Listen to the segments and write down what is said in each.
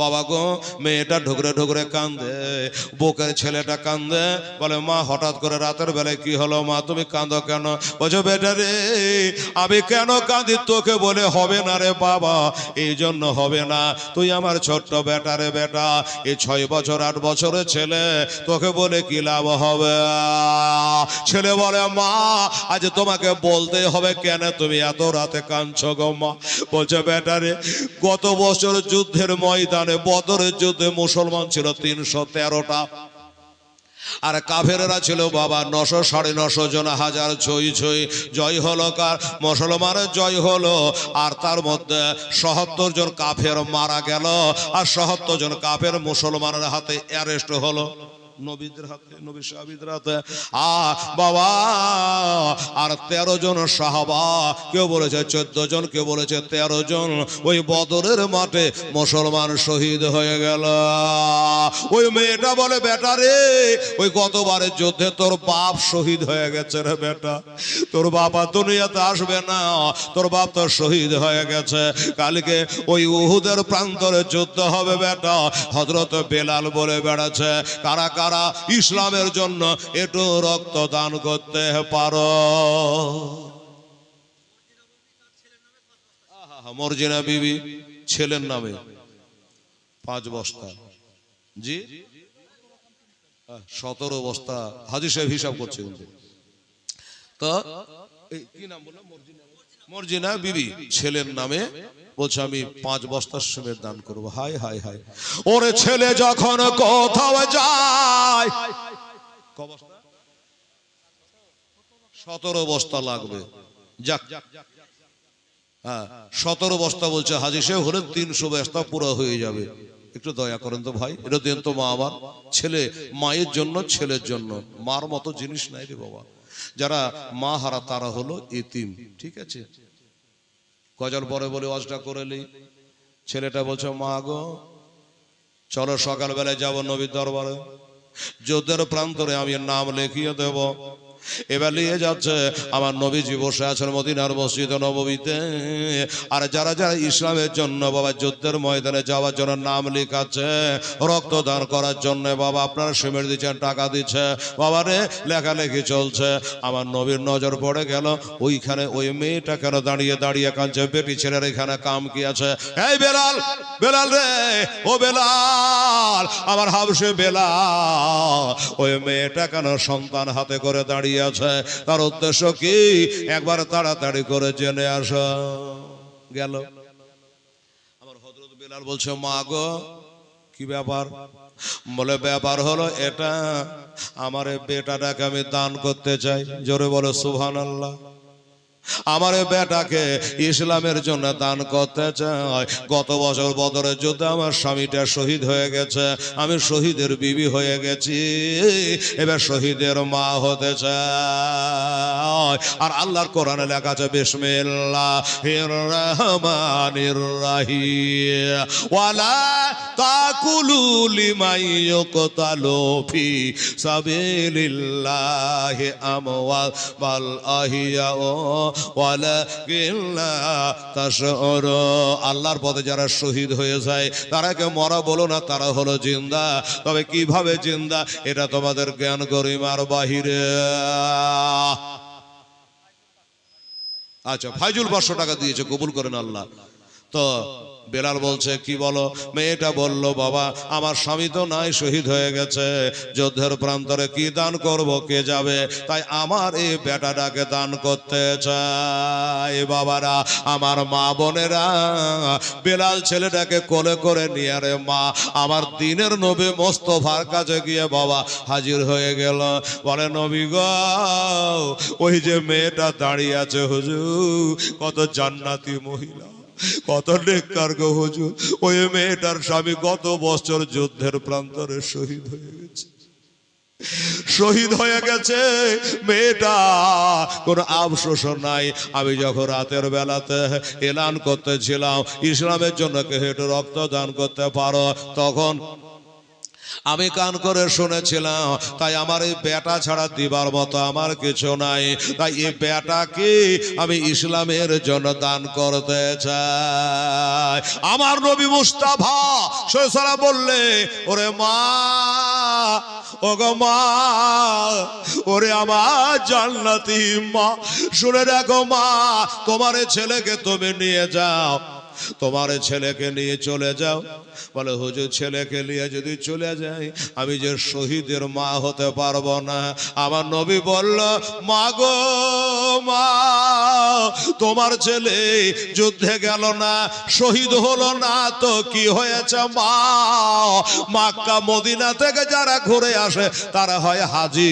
বাবা গো, মেয়েটা ঢুকরে ঢুকরে কান্দে, বুকের ছেলেটা কান্দে, বলে, মা, হঠাৎ করে রাতের বেলায় কি হলো? মা, তুমি কাঁদো কেন? বলছো, বেটা রে, আমি কেন কাঁদি? তোকে বলে হবে না রে বাবা এই জন্য হবে না। তুই আমার ছোট্ট বেটা রে বেটা, এই ছয় বছর, আট বছরের ছেলে, তোকে বলে কি লাভ হবে? ছেলে বলে, মা, আজ তোমাকে বলতে হবে কেন তুমি এত রাতে কাঁদছো গো মা? বলছে, বেটা রে, গত বছর যুদ্ধের ময়দানে বদরের যুদ্ধে মুসলমান ছিল তিনশো তেরোটা। আর কাফেরা ছিল বাবা নশো, সাড়ে নশো জন, হাজার ছই ছই। জয় হলো কার? মুসলমানের জয় হলো। আর তার মধ্যে সহত্তর জন কাফের মারা গেল। আর সহত্তর জন কাফের মুসলমানের হাতে অ্যারেস্ট হলো। নবীদের হাতে, নবী সাহাবিদের হাতে। আ, বাবা, আর তেরো জন সাহাবা, কেউ বলেছে চোদ্দ জন, কেউ বলেছে তেরো জন। ওই বদরের মাঠে মুসলমান শহীদ হয়ে গেল। ওই মেয়েটা বলে, বেটা রে, ওই যুদ্ধে তোর বাপ শহীদ হয়ে গেছে রে বেটা। তোর বাবা দুনিয়াতে আসবে না, তোর বাপ তো শহীদ হয়ে গেছে। কালকে ওই উহুদের প্রান্তরে যুদ্ধ হবে বেটা। হজরত বেলাল বলে বেড়াচ্ছে কারা কারা ইসলামের জন্য একটু রক্তদান করতে পারো। মর্জিনা বিবি, ছেলের নামে। পাঁচ বস্তা। জি? সতেরো বস্তা। হাজি সাহেব হিসাব করছে তো কি নাম বললাম? মর্জিনা মর্জিনা বিবি, ছেলের নামে বলছে, আমি পাঁচ বস্তার সময় দান করব। হাই হাই হাই ওরে ছেলে, যখন কোথাও যায় সতেরো বস্তা লাগবে। যাক। হ্যাঁ সতেরো বস্তা বলছে, হাজি সাহেব, হলে তিনশো বস্তা পুরো হয়ে যাবে। একটু দয়া করেন তো ভাই, এটা দেন তো মা আমার ছেলে, মায়ের জন্য, ছেলের জন্য। মার মতো জিনিস নাই রে বাবা। যারা মা হারা তারা হলো এতিম, ঠিক আছে? গজল পরে বলে অজটা করে নি ছেলেটা বলছে, মা গো, চলো সকালবেলায় যাব নবীর দরবারে। যুদ্ধের প্রান্তরে আমি নাম লিখিয়ে দেব। এবার নিয়ে যাচ্ছে। আমার নবীজি বসে আছেন মদিনার মসজিদ নবমীতে আর যারা যারা ইসলামের জন্য বাবা যুদ্ধের ময়দানে যাওয়ার জন্য নাম লিখাচ্ছে, রক্তদান করার জন্য বাবা আপনারা সিমেন্ট দিচ্ছেন, টাকা দিচ্ছে। বাবা রে, লেখালেখি চলছে। আমার নবীর নজর পড়ে গেল। ওইখানে ওই মেয়েটা কেন দাঁড়িয়ে দাঁড়িয়ে কাঁদছে? বেটি ছেলের এখানে কাম কি আছে? এই বেলাল বেলাল রে, ও বেলাল, আমার হাবসে বেলাল, ওই মেয়েটা কেন সন্তান হাতে করে দাঁড়িয়ে আছে তার উদ্দেশ্য কি? একবার তাড়াতাড়ি করে জেনে আস। গেল। আমার হজরত বিলাল বলছে, মা গো, কি ব্যাপার? বলে, ব্যাপার হলো এটা, আমার বেটাটাকে আমি দান করতে চাই। জোরে বলো সুহান আল্লাহ আমার বেটাকে ইসলামের জন্য দান করতে চাই গত বছর বদরের যুদ্ধে আমার স্বামীটা শহীদ হয়ে গেছে। আমি শহীদের বিবি হয়ে গেছি। এবার শহীদের মা হতে চাই আর আল্লাহর কোরআনে লেখা আছে ওয়ালা তাকুলু লিমাই ইয়ুকতালু ফি সাবিলিল্লাহি আমওয়াল বাল আহিয়া আল্লাহর পথে যারা শহীদ হয়ে যায়, তারা কেউ মরা বলো না, তারা হলো জিন্দা। তবে কীভাবে জিন্দা? এটা তোমাদের জ্ঞান গরিমার বাহিরে। আচ্ছা ফাইজুল পাঁচশো টাকা দিয়েছে, কবুল করেন আল্লাহ। তো বেলাল বলছে, কি বলো? মেয়েটা বলল, বাবা, আমার স্বামী তো নাই, শহীদ হয়ে গেছে। যুদ্ধের প্রান্তরে কি দান করব, কে যাবে? তাই আমার এই বেটাটাকে দান করতে চাই, বাবারা, আমার মা বোনেরা। বেলাল ছেলেটাকে কোলে করে নিয়ে রে মা, আমার দিনের নবী মোস্তফার কাছে গিয়ে বাবা হাজির হয়ে গেল। বলে, নবী গো, ওই যে মেয়েটা দাঁড়িয়ে আছে, হুজুর, কত জান্নাতি মহিলা। কত নেককার গো হুজুর? ওই মেয়েটার স্বামী গত বছর যুদ্ধের প্রান্তরে শহীদ হয়ে গেছে। শহীদ হয়ে গেছে। মেয়েটা কোনো আফসোস নাই। আমি যখন রাতের বেলাতে এলান করতেছিলাম, ইসলামের জন্য কে হেঁটে রক্ত দান করতে পারো, তখন আমি কান করে শুনেছিলাম, তাই আমার এই বেটা ছাড়া দিবার মতো আমার কিছু নাই। তাই এই বেটাকে আমি ইসলামের জন্য দান করতে চাই। আমার নবী মুস্তাফা সৈসারা বললে, ওরে মা ও গো মা, ওরে আমার জান্নাতি মা, শুনে দেখো মা, তোমার ছেলেকে তুমি নিয়ে যাও। তোমার ছেলেকে নিয়ে চলে যাও। বলে, হুজুর, ছেলেকে নিয়ে যদি চলে যাই, আমি যে শহীদের মা হতে পারব না। আমার নবী বলল, মা গো, মা, তোমার ছেলে যুদ্ধে গেল না, শহীদ হলো না, তো কি হয়েছে মা? মাক্কা, মদিনা থেকে যারা ঘুরে আসে, তারা হয় হাজি।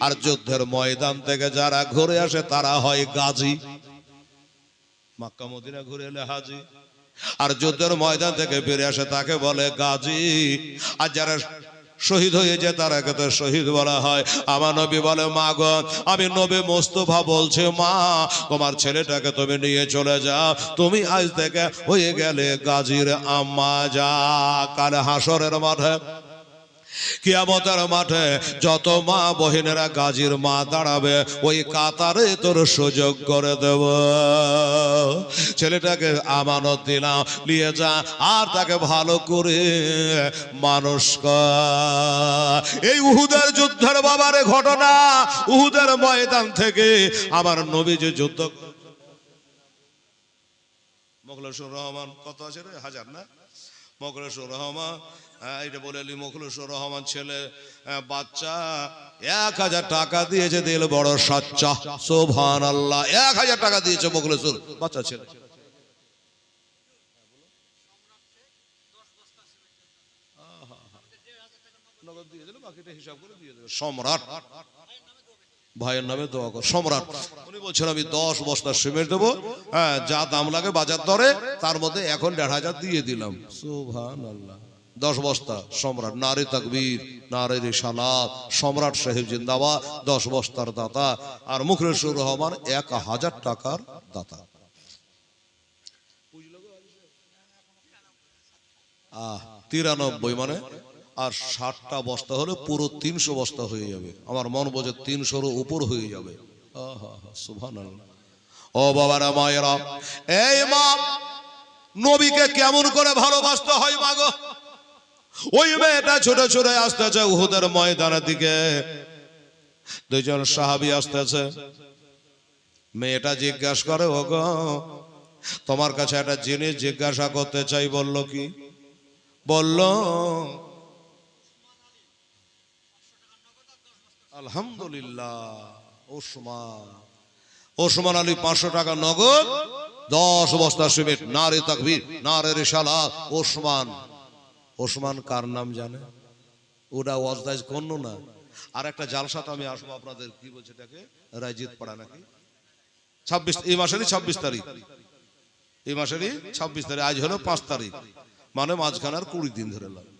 আর যুদ্ধের ময়দান থেকে যারা ঘুরে আসে, তারা হয় গাজী। মাক্কা, মদিনা ঘুরে এলে হাজি। আর যুদ্ধের ময়দান থেকে ফিরে আসে তাকে বলে, গাজী, আর যারা শহীদ হয়ে যায় তারাকে তো শহীদ বলা হয়। আমার নবী বলে মা গো আমি নবী মোস্তফা বলছে, মা, তোমার ছেলেটাকে তুমি নিয়ে চলে যাও। তুমি আজ থেকে হয়ে গেলে গাজীর আম্মা যা। কাল হাসরের মাঠে কিয়ামতের মাঠে যত মা বহিনেরা গাজীর মা দাঁড়াবে, ওই কাতারে তোর সুযোগ করে দেব। ছেলেটাকে আমানত দিলাম, নিয়ে যা, আর তাকে ভালো করে মানুষ এই উহুদের যুদ্ধের বাবারে ঘটনা, উহুদের ময়দান থেকে আমার নবী যে যুদ্ধ মোখলেসুর রহমান, কত আছে রে? হাজার না? মোখলেসুর রহমান। হ্যাঁ, এটা বলে এলি মোখলেসুর রহমান ছেলে। হ্যাঁ, বাচ্চা এক হাজার টাকা দিয়েছে দিল বড় সাচ্চা। সোভান আল্লাহ এক হাজার টাকা দিয়েছে মোখলেসুর বাচ্চা ছেলে। সম্রাট। ভাইয়ের নামে দোয়া কর। সম্রাট, উনি বলছেন, আমি দশ বস্তা সিমেন্ট দেবো। হ্যাঁ যা দাম লাগে বাজার দরে, তার মধ্যে এখন দেড় হাজার দিয়ে দিলাম। সুভান দশ বস্তা, সম্রাট, নারী তাকবীর, নারী রিসালাত সম্রাট সাহেব জিন্দাবাদ, দশ বস্তার দাতা, আর মুখলেসুর রহমান এক হাজার টাকার দাতা। আহ, তিরানব্বই মানে? আর ষাটটা বস্তা হলে পুরো তিনশো বস্তা হয়ে যাবে। আমার মন বোঝে তিনশোর উপর হয়ে যাবে। ও বাবারা, মায়েরা, এই মা, নবীকে কেমন করে ভালোবাসতে হয় মাগো ওই মেয়েটা ছোট ছোট আসতেছে উহুদের ময়দানের দিকে। দুইজন সাহাবি আসতেছে। মেয়েটা জিজ্ঞাসা করে, ও তোমার কাছে একটা জিনিস জিজ্ঞাসা করতে চাই? বলল কি? বলল আলহামদুলিল্লাহ। ওসমান ওসমান আলী, পাঁচশো টাকা নগদ, দশ বস্তা সিমেন্ট, নারে তাকবীর, নারে রেশালাত ওসমান ওসমান কার নাম জানে? ওটা ওয়াজদাজ কন্য না? আর একটা জালসাতে আমি আসব আপনাদের, কি বলছে এটাকে? রাজিত পাড়া নাকি? ছাব্বিশ, এই মাসেরই ছাব্বিশ তারিখ। এই মাসেরই ছাব্বিশ তারিখ, আজ হলো পাঁচ তারিখ। মানে মাঝখানে আর কুড়ি দিন ধরে লাগে।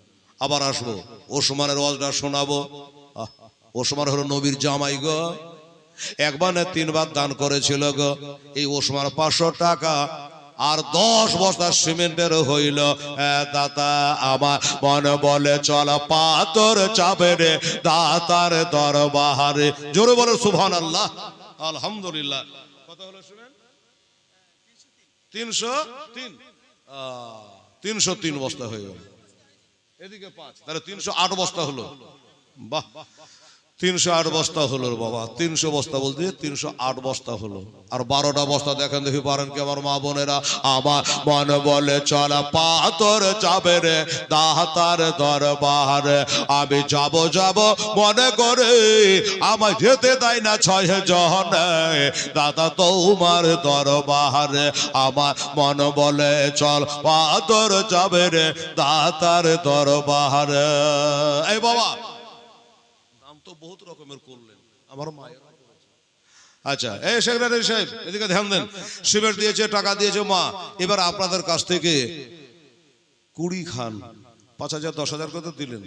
আবার আসব ওসমানের ওয়াজটা শোনাবো। ওসমান হলো নবীর জামাই গো। একবার না তিনবার দান করেছিল গো। এই ওসমান পাঁচশো টাকা আর দশ বস্তা সিমেন্টের হইল। দাতা আমার মনে বলে চল পাতর চাপে রে দাতার দরবারে। জোরে বলে সুভান আল্লাহ আলহামদুলিল্লাহ। কত হলো তিনশো তিন। তিনশো তিন বস্তা হয়ে গেল। এদিকে পাঁচ। তাহলে তিনশো আট বস্তা হলো। বাহ। তিনশো আট বস্তা হলো বাবা, তিনশো বস্তা বলতে তিনশো আট বস্তা হলো। আর বারোটা বস্তা দেখেন দেখি পারেন কি আমার মা বোনেরা? আমার মনে বলে, চল পাথর যাবে রে দাহাতার দরবার। আমি যাব যাব, মনে করে আমার যেতে দেয় না ছয় জন। দাদা তোমার দরবারে আমার মন বলে, চল পাতর যাবে রে, দাতার দরবারে। এই বাবা বহুত রকমের করলেন। আমার মায়ের আচ্ছা এই সেক্রেটারি সাহেব, এদিকে ধ্যান দেন। সিমেন্ট দিয়েছে, টাকা দিয়েছে মা। এবার আপনাদের কাছ থেকে কুড়ি খান, পাঁচ হাজার, দশ হাজার করে দিলেন।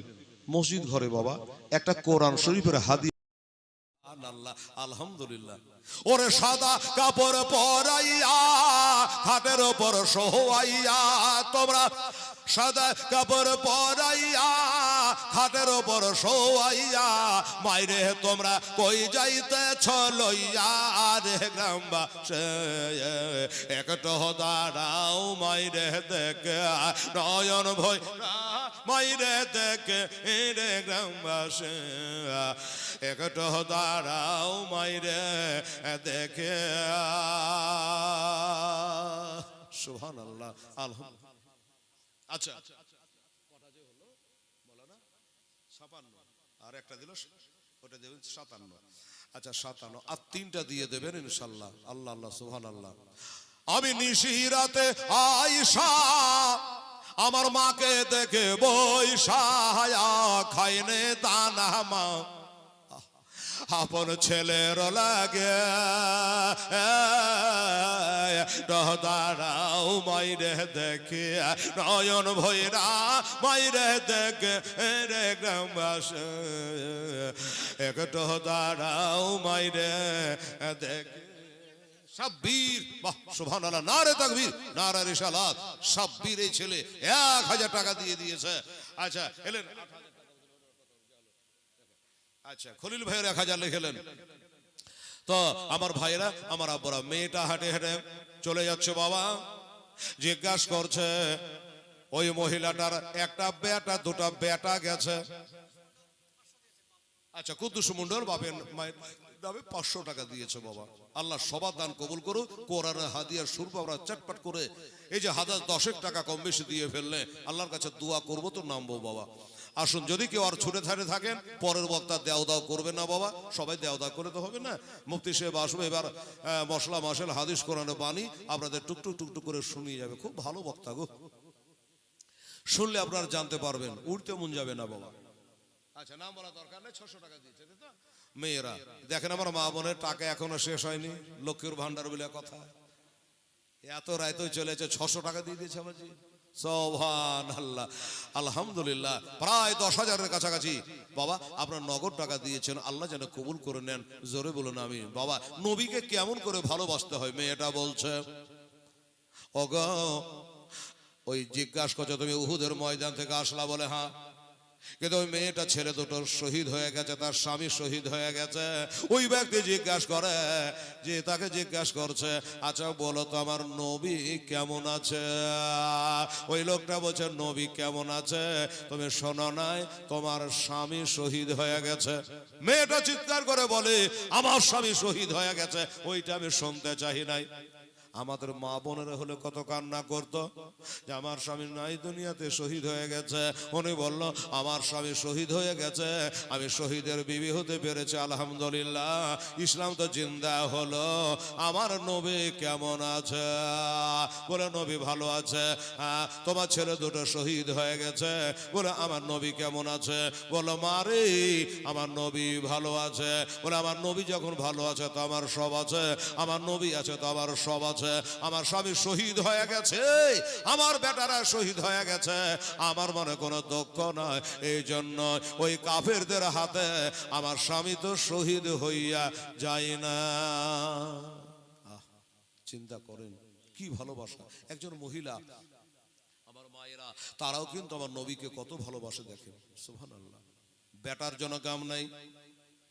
মসজিদ ঘরে বাবা, একটা কোরআন শরীফের হাদি আলহামদুলিল্লাহ। ওরে সাদা কাপড় পরাইয়া, খাটের ওপর সোহাইয়া তোমরা সাদা কাপড় পরাইয়া, খাটের ওপর সোয়াইয়া মাইরে, তোমরা কই যাইতেছ লইয়া? রে গ্রামবাসে, একটো দাঁড়াও, মাইরে, দেখে নয়ন ভয় মাইরে, দেখে রে গ্রামবাসে, একটো দাঁড়াও, মাইরে, দেখে সুহান আল্লাহ আলহামদুলিল্লাহ। আচ্ছা। কটা যে হলো বলো না ছাপান্ন। আর একটা দিল ওটা দেবেন সাতান্ন। আচ্ছা সাতান্ন। আর তিনটা দিয়ে দেবেন ইনশাল্লাহ। আল্লাহ আল্লাহ সুহান আল্লাহ আমি নিশিরাতে আইসা আমার মাকে দেখে বৈশায়া খাইনে দানা মা। আপন ছেলের লাগে দাঁড়াও, মাইরে দেখে। নয়ন ভৈরা, মাইরে দেখে রে গ্রামবাস। একটো দাঁড়াও, মাইরে দেখে। সাব্বির, বাহ আল্লাহ নারে তাকবীর, নারে রিসালাত সাব্বির এই ছেলে এক হাজার টাকা দিয়ে দিয়েছে। আচ্ছা এলেন। আচ্ছা খলিল ভাইয়ের এক হাজার লিখেলেন তো আমার ভাইরা আমার আব্বরা, মেয়েটা হাঁটে হেঁটে চলে যাচ্ছে বাবা। জিজ্ঞাসা করছে, ওই মহিলাটার একটা বেটা দুটা বেটা গেছে? আচ্ছা কুদ্দুস মুন্ডর বাপের মায়ের নামে পাঁচশো টাকা দিয়েছে বাবা। আল্লাহ সবার দান কবুল করো কোরআনে হাদিয়ার সুরপ আমরা চটপট করে। এই যে হাজার দশেক টাকা কম বেশি দিয়ে ফেললে, আল্লাহর কাছে দোয়া করব তো নামবো বাবা। আসুন যদি কেউ আর ছুটে থাটে থাকেন পরের বক্তা দেও দাও করবে না বাবা। সবাই দেও দাও করে তো হবে না। মুক্তি সাহেব আসবে এবার মশলা মশলা হাদিস কোরআনে বাণী আপনাদের টুকটুক টুকটুক করে শুনিয়ে যাবে। খুব ভালো বক্তা গো। শুনলে আপনারা জানতে পারবেন উঠতে মন যাবে না বাবা। আচ্ছা নাম বলা দরকার নেই ছশো টাকা দিয়েছে তো? মেয়েরা দেখেন আমার মা বোনের টাকা এখনও শেষ হয়নি লক্ষ্মীর ভান্ডার বলে কথা। এত রায়তই চলেছে ছশো টাকা দিয়ে দিয়েছে আমাজি আলহামদুলিল্লাহ, প্রায় দশ হাজারের কাছাকাছি। বাবা, আপনার নগদ টাকা দিয়েছেন, আল্লাহ যেন কবুল করে নেন। জোরে বলুন আমি বাবা, নবীকে কেমন করে ভালোবাসতে হয়, মেয়েটা বলছে। ওগ, ওই জিজ্ঞাসা করছ, তুমি উহুদের ময়দান থেকে আসলা বলে হ্যাঁ? কিন্তু ওই মেয়েটা ছেলে দুটো শহীদ হয়ে গেছে, তার স্বামী শহীদ হয়ে গেছে। ওই ব্যক্তি জিজ্ঞাসা করে যে, তাকে জিজ্ঞাসা করছে আচ্ছা বলো তো, আমার নবী কেমন আছে? ওই লোকটা বলছে, নবী কেমন আছে? তুমি শোনো নাই, তোমার স্বামী শহীদ হয়ে গেছে। মেয়েটা চিৎকার করে বলে, আমার স্বামী শহীদ হয়ে গেছে, ওইটা আমি শুনতে চাই নাই। আমাদের মা বোনেরা হলে কত কান্না করতো যে আমার স্বামী নাই দুনিয়াতে শহীদ হয়ে গেছে। উনি বলল আমার স্বামী শহীদ হয়ে গেছে আমি শহীদের বিবি হতে পেরেছি আলহামদুলিল্লাহ। ইসলাম তো জিন্দা হলো। আমার নবী কেমন আছে? বলে নবী ভালো আছে। হ্যাঁ, তোমার ছেলে দুটো শহীদ হয়ে গেছে। বলে আমার নবী কেমন আছে? বলো মারে আমার নবী ভালো আছে। বলে আমার নবী যখন ভালো আছে তো আমার সব আছে। আমার নবী আছে তো আমার সব আছে। আমার স্বামী শহীদ হয়ে গেছে। আমার বেটারা শহীদ হয়ে গেছে। আমার মনে কোনো দুঃখ নয় এই জন্য ওই কাফেরদের হাতে আমার স্বামী তো শহীদ হইয়া যায় না। চিন্তা করেন, কি ভালোবাসা। একজন মহিলা। আমার মায়েরা, তারাও কিন্তু আমার নবীকে কত ভালোবাসে দেখে। সুহান আল্লাহ বেটার জন্য কাম নাই,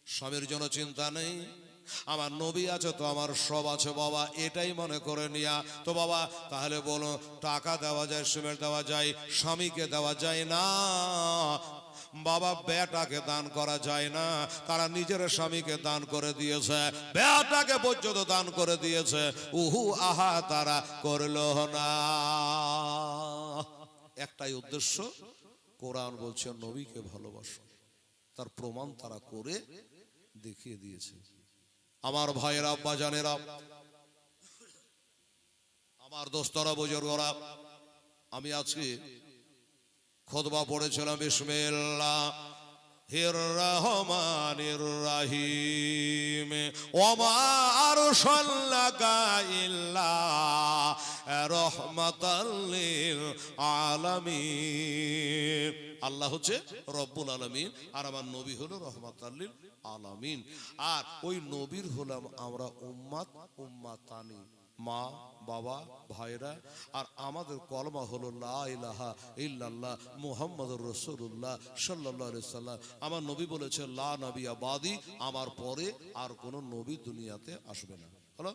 স্বামীর জন্য চিন্তা নেই। আমার নবী আছে তো আমার সব আছে বাবা, এটাই মনে করে নিয়া। তো বাবা, তাহলে বলো, টাকা দেওয়া যায়, সিমেন্ট দেওয়া যায়, স্বামীকে দেওয়া যায় না? বাবা, বেটাকে দান করা যায় না। তারা নিজের স্বামীকে দান করে দিয়েছে, বেটাকে পর্যন্ত দান করে দিয়েছে। উহু, আহা, তারা করল না। একটাই উদ্দেশ্য, কোরআন বলছে, নবীকে ভালোবাসো। তার প্রমাণ তারা করে দেখিয়ে দিয়েছে। আমার ভাইয়েরা, আব্বা জানেরা, আমার দোস্তরা, বুজুর্গরা, আমি আজকে খোদবা পড়েছিলাম, বিসমিল্লাহ। হির রহমানির রাহিম। ওমা আরসাল্লাকা ইল্লা রহমাতাল লিল আলামিন। আল্লাহ হচ্ছে রব্বুল আলামিন, আর আমার নবী হলো রহমাতাল লিল আলামিন। আর ওই নবীর হলাম আমরা উম্মাত, উম্মাতানি, মা, বাবা, ভাইরা। আর আমাদের কলমা হলো লা ইলাহা ইল্লাল্লাহ মুহাম্মাদুর রাসূলুল্লাহ সাল্লাল্লাহু সাল্লাম। আমার নবী বলেছে, লা নবী আবাদি, আমার পরে আর কোনো নবী দুনিয়াতে আসবে না। হলো?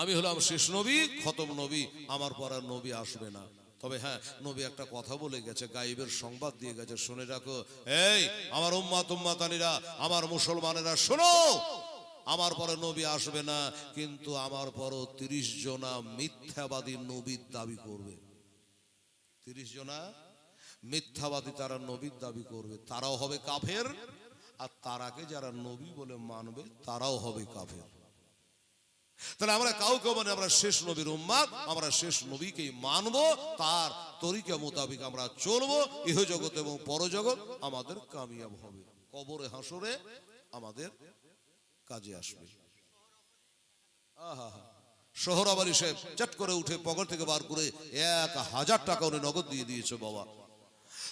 আমি হলাম শেষ নবী, খতম নবী, আমার পর আর নবী আসবে না। তবে হ্যাঁ নবী একটা কথা বলে গেছে গাইবের সংবাদ দিয়ে গেছে, শুনে রাখো। এই, আমার উম্মা তুম্মাতানিরা আমার মুসলমানেরা, শোনো! আমার পরে নবী আসবে না, কিন্তু আমার পরও তিরিশ জনা মিথ্যাবাদী নবীর দাবি করবে। তিরিশ জনা মিথ্যাবাদী তারা নবীর দাবি করবে। তারাও হবে কাফের, আর তারাকে যারা নবী বলে মানবে, তারাও হবে কাফের। তাহলে আমরা কাউকে মানে আমরা শেষ নবীর উম্মাদ, আমরা শেষ নবীকেই মানব, তার তরিকা মোতাবিক আমরা চলবো ইহ জগৎ এবং পরজগৎ আমাদের কামিয়াব হবে। কবরে হাসরে আমাদের কাজে আসবে। আহা সাহেব চট করে উঠে পকেট থেকে বার করে এক হাজার টাকা উনি নগদ দিয়ে দিয়েছে বাবা।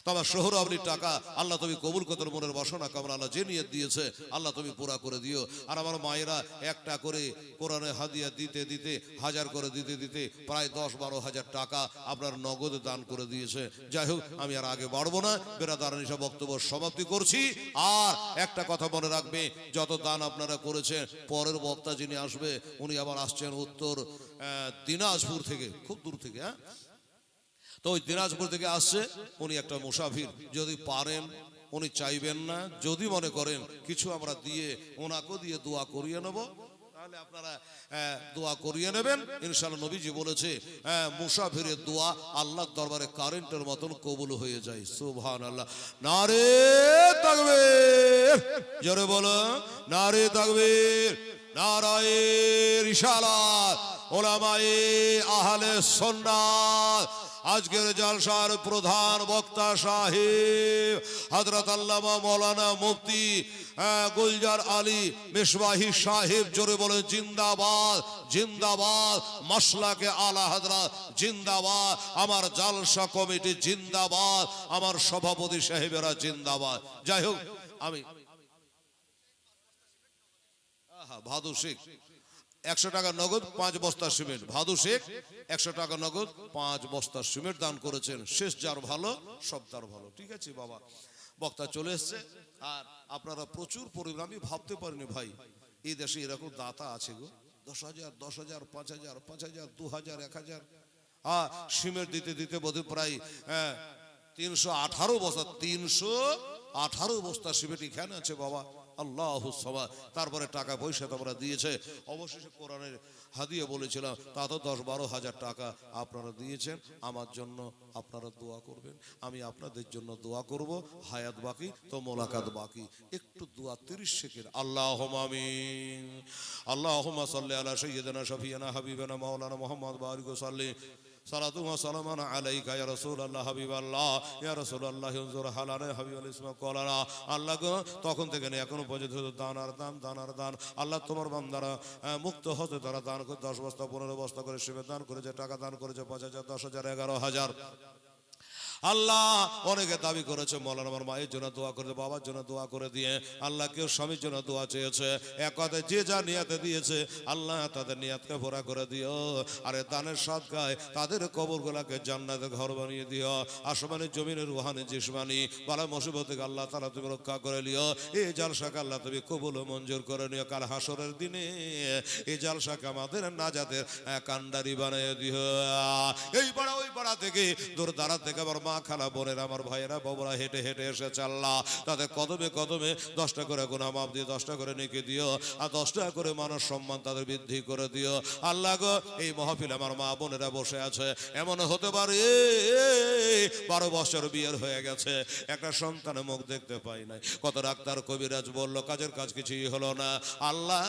তো আমার শহরাবলির টাকা আল্লাহ তুমি কবুল কতর মনের বাসনা কামনা আল্লাহ যে নিয়ে দিয়েছে, আল্লাহ তুমি পুরা করে দিও। আর আমার মায়েরা একটা করে কোরআনে হাদিয়া দিতে দিতে, হাজার করে দিতে দিতে প্রায় দশ বারো হাজার টাকা আপনার নগদে দান করে দিয়েছে। যাই হোক, আমি আর আগে বাড়বো না। বেরাদার নিশা বক্তব্য সমাপ্তি করছি। আর একটা কথা মনে রাখবে, যত দান আপনারা করেছেন, পরের বক্তা যিনি আসবে, উনি আবার আসছেন উত্তর দিনাজপুর থেকে, খুব দূর থেকে হ্যাঁ? তো ওই দিনাজপুর থেকে আসছে, উনি একটা মুসাফির। যদি পারেন, উনি চাইবেন না। যদি মনে করেন কিছু আমরা দিয়ে ওনাকেও দিয়ে দোয়া করিয়ে নেব, তাহলে আপনারা দোয়া করিয়ে নেবেন। ইনশাআল্লাহ নবীজি বলেছে মুসাফিরের দোয়া আল্লাহর দরবারে কারেন্টের মতন কবুল হয়ে যায়। সুবহান আল্লাহ নারে তাকবীর। জোরে বলো, নারে তাকবীর। নারায়ের ইশারাত, ওলামায়ে আহলে সুন্নাত। আজকের জলসার প্রধান বক্তা সাহেব, হযরত আল্লামা মৌলানা মুফতি গুলজার আলী মিসবাহি সাহেব, জোরে বলে জিন্দাবাদ জিন্দাবাদ, মাসলাকে আলা হযরত, জিন্দাবাদ, আমার জালসা কমিটি জিন্দাবাদ, আমার সভাপতি সাহেবেরা জিন্দাবাদ। যাই হোক, আমি ভাদু শেখ, একশো টাকা নগদ, পাঁচ বস্তা সিমেন্ট। ভাদু শেখ, একশো টাকা নগদ, পাঁচ বস্তা সিমেন্ট দান করেছেন। শেষ যার ভালো, সব তার ভালো। ঠিক আছে বাবা? বক্তা চলে এসছে। আর আপনারা প্রচুর পরিমাণ, আমি ভাবতে পারিনি ভাই, এই দেশে এরকম দাতা আছে গো। দশ হাজার দশ হাজার, পাঁচ হাজার পাঁচ হাজার, দু হাজার, এক হাজার। হ্যাঁ সিমেন্ট দিতে দিতে বোধ প্রায় হ্যাঁ তিনশো আঠারো বস্তা, তিনশো আঠারো বস্তা সিমেন্ট এখানে আছে বাবা। আল্লাহ তারপরে টাকা পয়সা তোমরা দিয়েছে। অবশেষে কোরআনের হাদিয়ে বলেছিলাম, তা তো দশ বারো হাজার টাকা আপনারা দিয়েছেন। আমার জন্য আপনারা দোয়া করবেন। আমি আপনাদের জন্য দোয়া করব। হায়াত বাকি, তো মোলাকাত বাকি। একটু দোয়া তিরিশ সেকেন্ড। আল্লাহ আল্লাহ সাল্লি আলা সৈয়দনা শফিয়ানা হাবিবানা মাওলানা মোহাম্মদ বারিক সাল্লি সালাতু কলারা। আল্লাহ তখন থেকে এখনও পর্যন্ত দানার দান আর দান দান আর দান। আল্লাহ তোমার বান্দারা মুক্ত হতে তারা দান করে, দশ বস্তা, পনেরো বস্তা করে শিবে দান করেছে, টাকা দান করেছে পাঁচ হাজার, দশ হাজার, এগারো হাজার। আল্লাহ অনেকে দাবি করেছে, মৌলানা আমার মায়ের জন্য দোয়া করে বাবার জন্য দোয়া করে দিয়ে আল্লাহ কেউ স্বামীর জন্য দোয়া চেয়েছে। এক কথায় যে যা নিয়াতে দিয়েছে, আল্লাহ তাদের নিয়াতকে ভরা করে দিও। আরে দানের সদকায় তাদের কবরগুলাকে জান্নাতের ঘর বানিয়ে দিও। আসমানের জমিনের রুহানি জিসমানি, বালা মুসিবত থেকে আল্লাহ তারা তুমি রক্ষা করে লিও। এই জালসাকে আল্লাহ তুমি কবুল মঞ্জুর করে নিও। কাল হাসরের দিনে এই জালসাকে আমাদের নাজাদের কান্ডারি বানিয়ে দিও। এই পাড়া ওই পাড়া থেকে, দূর দাঁড়া থেকে আমার মা খালা বোনেরা আমার ভাইয়েরা, বাবুরা হেঁটে হেঁটে এসে চাল্লা তাদের কদমে কদমে দশটা করে গুণা মাপ দিয়ে, দশটা করে নেকে দিও, আর দশটা করে মানুষ সম্মান তাদের বৃদ্ধি করে দিও। আল্লাহ গো, এই মহফিল আমার মা বোনেরা বসে আছে। এমন হতে পারে বারো বছর বিয়ের হয়ে গেছে, একটা সন্তানের মুখ দেখতে পাই নাই। কত ডাক্তার, কবিরাজ বলল, কাজের কাজ কিছুই হলো না। আল্লাহ,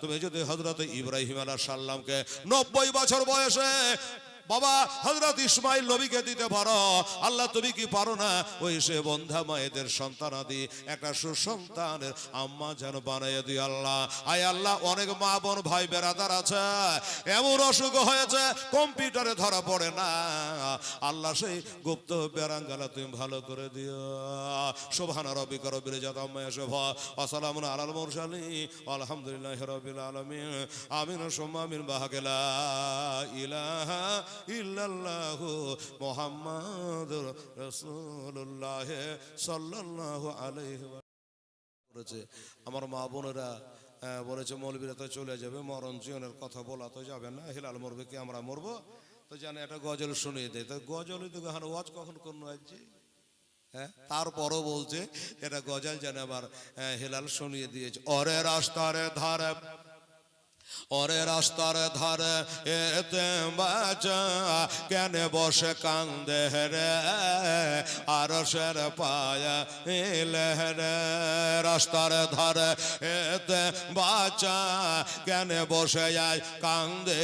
তুমি যদি হজরত ইব্রাহিম আলাহ সাল্লামকে নব্বই বছর বয়সে বাবা হজরত ইসমাইল নবীকে দিতে পারো। আল্লাহ, তুমি কি পারো না? ওই সে বন্ধা মায়েদের সন্তানাদি একটা সুসন্তানের আম্মা যেন বানাইয়ে দিই আল্লাহ। আয় আল্লাহ, অনেক মা বোন, ভাই বেড়াদার আছে। এমন অসুখ হয়েছে, কম্পিউটারে ধরা পড়ে না। আল্লাহ, সেই গুপ্ত বেড়াঙ্গালা তুমি ভালো করে দিও। শোভানা রবি করো বিরেজাত শোভা আসসালামু আলাল মুরসালি আলহামদুলিল্লাহ রবিল আলামিন। আমিন, সুম্মা বাহাকেলা ইলাহা ইল্লাল্লাহু মুহাম্মাদুর রাসূলুল্লাহ সাল্লাল্লাহু আলাইহি আমার মা বোনেরা বলেছে, মৌলবীরা তো চলে যাবে, মরণ জীবনের কথা বলা তো যাবে না, হিলাল মরবে, কি আমরা মরবো? তো জানে, একটা গজল শুনিয়ে দেয়। তো গজল তো হান ওয়াজ কখন কোন আজকে হ্যাঁ? তারপরও বলছে, এটা গজল যেন আবার হেলাল শুনিয়ে দিয়েছে। অরে রাস্তার ধারে ওরে রাস্তার ধারে এতে বাচা কেন বসে কান্দে রে? আর সের পায়া রে। রাস্তার ধারে এতে বাচা কেন বসে যায় কান্দে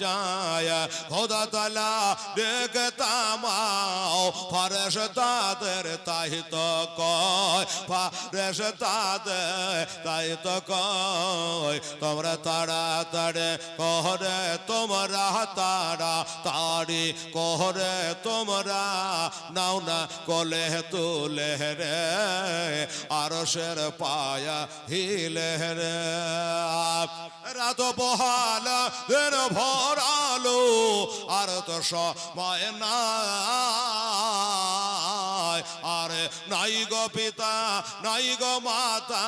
যায় খোদা তালা দেখে তামাও ফারেস তাদের তাই তো কয় ফারেস তাদের তাই তো কয়। তোমরা তাড়াতাড়ি কহরে তোমরা তারা তাড়ি কহরে তোমরা, নাও না কলে তুলে রে, আরশের পায়া হিলে রে। রাত বহাল দের ভরালো, আর তো সময় না আরে নাই গো পিতা, নাই গো মাতা,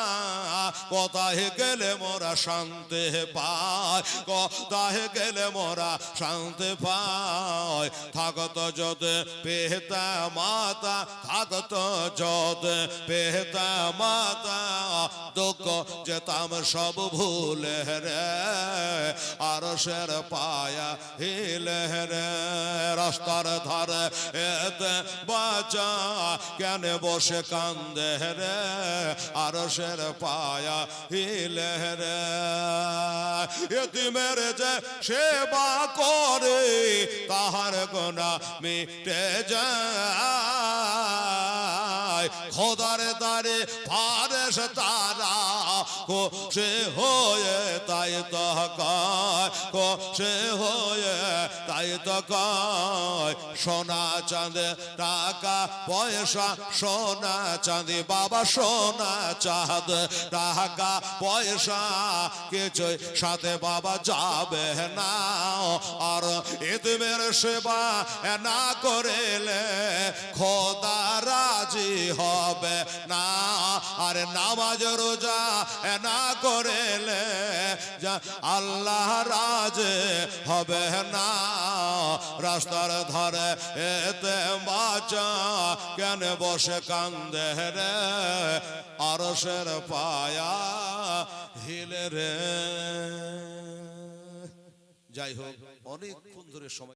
কোথায় গেলে মোরা শান্তি পায়? কোথায় গেলে মোরা শান্তি পায়? থাকত যদি পেহতা মাতা, থাকত যদি পেহতা মাতা, দুঃখ যেতাম সব ভুলে রে আর সের পায়া হিলে রে, রাস্তার ধারে এতে বাঁচা কেন বসে কান্দে রে? আর সের পায়া হিলে রে। এতিমের যে সেবা করে, তাহার গোনা মিটে যায়। খোদার দারে ফারেস তারা কো সে হয়ে, তাই তো কো সে হয়ে তাই তো কয়, সোনা চাঁদে টাকা, পয়সা সোনা চাঁদি, বাবা সোনা চাঁদ, টাকা, পয়সা কিছুই সাথে বাবা যাবে না। আর এদের সেবা না করেলে খোদা রাজি হবে না। আর নামাজ রোজা না করেলে আল্লাহ রাজে হবে না। রাস্তার ধারে এতে বাঁচা, কেন বসে কান্দে রে? আরসের পায়া হিলে রে। যাই হোক, অনেকক্ষণ ধরে সময়